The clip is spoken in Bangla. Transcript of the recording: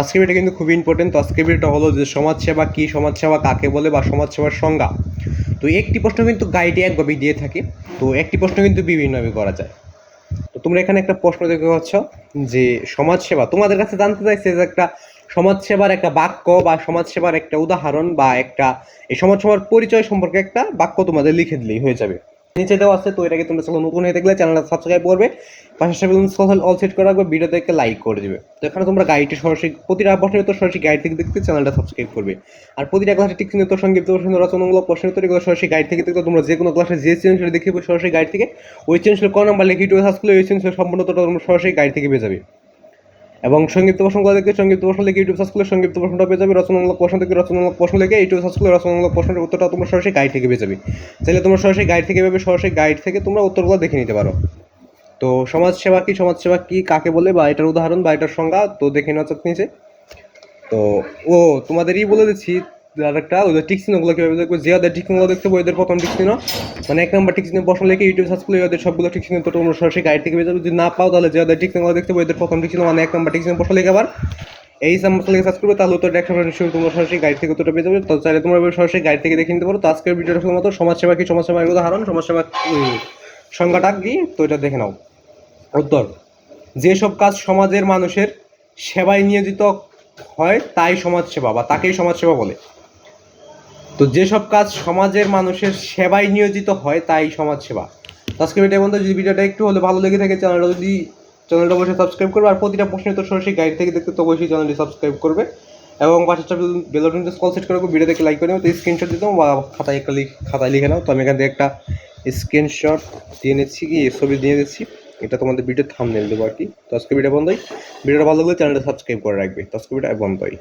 আজকে ভিডিওটা কিন্তু খুবই ইম্পর্টেন্ট তো আজকে ভিডিওটা হলো যে সমাজসেবা কি সমাজসেবা কাকে বলে বা সমাজসেবার সংজ্ঞা? তো একটি প্রশ্ন কিন্তু গাইডে একভাবে দিয়ে থাকে। তো একটি প্রশ্ন কিন্তু বিভিন্নভাবে করা যায়। তো তোমরা এখানে একটা প্রশ্ন দেখতে পাচ্ছ যে সমাজসেবা তোমাদের কাছে জানতে চাইছে যে একটা সমাজসেবার একটা বাক্য বা সমাজসেবার একটা উদাহরণ বা একটা এই সমাজসেবার পরিচয় সম্পর্কে একটা বাক্য তোমাদের লিখে দিলেই হয়ে যাবে। নিচে দেওয়া আছে, তো এটাকে তোমরা যখন নতুন হয়ে থাকলে চ্যানেলটা সাবস্ক্রাইব করবে। পাশে সাথে অল সেট করে রাখবে ভিডিওতে একটা লাইক করে দেবে। তো এখানে তোমরা গাইডটি সরাসরি, প্রতিটা প্রশ্নের উত্তর সরাসরি গাইড থেকে দেখতে চ্যানেলটা সাবস্ক্রাইব করবে। আর প্রতিটা ক্লাসে টিক উত্তর সংক্ষিপ্ত প্রশ্ন রচনামূলক প্রশ্ন উত্তর এগুলো সরাসরি গাইড থেকে দেখতে, তোমরা যে কোনো ক্লাসে যে চ্যানেল দেখে সরাসরি গাইড থেকে। ওই চ্যানেল ক নাম্বার লিখে, ইউটিউবে সার্চ করলে ওই চ্যানেল সম্পূর্ণ তোমরা সরাসরি গাইড থেকে পেয়ে যাবে। এবং সংক্ষিপ্ত প্রশ্নগুলো দেখে সংক্ষিপ্ত প্রশ্ন লিখে ইউটিউব সার্চ করলে সংক্ষিপ্ত প্রশ্নটা পেয়ে যাবে, রচনামূলক প্রশ্ন থেকে রচনামূলক প্রশ্ন লিখে ইউটিউব সার্চ করলে রচনামূলক প্রশ্নের উত্তরটা তোমরা সরাসরি গাইড থেকে পেয়ে যাবে। তাহলে তোমরা সরাসরি গাইড থেকে পাবে সরাসরি গাইড থেকে তোমরা উত্তরগুলো দেখে নিতে পারো। তো সমাজসেবা কি সমাজসেবা কি, কাকে বলে বা এটার উদাহরণ বা এটার সংজ্ঞা, তো দেখে নেওয়া চোখ নিচে তো ও তোমাদেরই বলে দিচ্ছি আর একটা ওই টিক চিহ্নগুলো কীভাবে দেখব? যে ওদের টিক চিহ্নগুলো দেখতে ওদের প্রথম টিক চিহ্ন। মানে এক নম্বর টিক চিহ্ন প্রশ্ন লিখে ইউটিউব সার্চ করলে ওদের সবগুলো টিক চিহ্ন তো তোমরা সরাসরি গাইড থেকে পেয়ে যাবে। যদি না পাও তাহলে যে ওদের টিক চিহ্নগুলো দেখতে ওদের প্রথম টিক চিহ্ন মানে এক নম্বর টিক চিহ্ন প্রশ্ন লিখে আবার? এই নাম্বার লিখে সার্চ করবে, তাহলে উত্তরটা একশো নিশ্চয়ই তোমরা সরাসরি গাইড থেকে উত্তরটা পেয়ে যাবে। তো চাইলে তোমরা সরাসরি গাইড থেকে দেখে নিতে পারো। তো আজকের ভিডিওটা শুধুমাত্র সমাজসেবা কি? সমাজসেবা উদাহরণ, সমাজসেবা সংজ্ঞাটা কি? তো এটা দেখে নাও। উত্তর, যেসব কাজ সমাজের মানুষের সেবায় নিয়োজিত হয়, তাই সমাজসেবা বা তাকেই সমাজসেবা বলে। তো যেসব কাজ সমাজের মানুষের সেবায় নিয়োজিত হয়, তাই সমাজসেবা তো আজকে ভিডিও বন্ধু যদি ভিডিওটা একটু হলে ভালো লেগে থাকে চ্যানেলটা যদি চ্যানেলটা অবশ্যই সাবস্ক্রাইব করবে। আর প্রতিটা প্রশ্নের তো সরাসরি গাইড থেকে দেখতে তো অবশ্যই চ্যানেলটি সাবস্ক্রাইব করবে। এবং পাশেরটা বেলটনটা কল সেট করে ভিডিও দেখে লাইক করে নেব তো স্ক্রিনশট দিতাম বা খাতায় একটা খাতায় লিখে নাও। তো আমি এখান থেকে একটা স্ক্রিনশট দিয়ে নিচ্ছি কি ছবি দিয়ে দিচ্ছি। এটা তোমাদের ভিডিও থামনেল দেবো আর কি। তো আজকে ভিডিও বন্ধই ভিডিওটা ভালো লাগলে চ্যানেলটা সাবস্ক্রাইব করে রাখবে। তো আজকে ভিডিও বন্ধই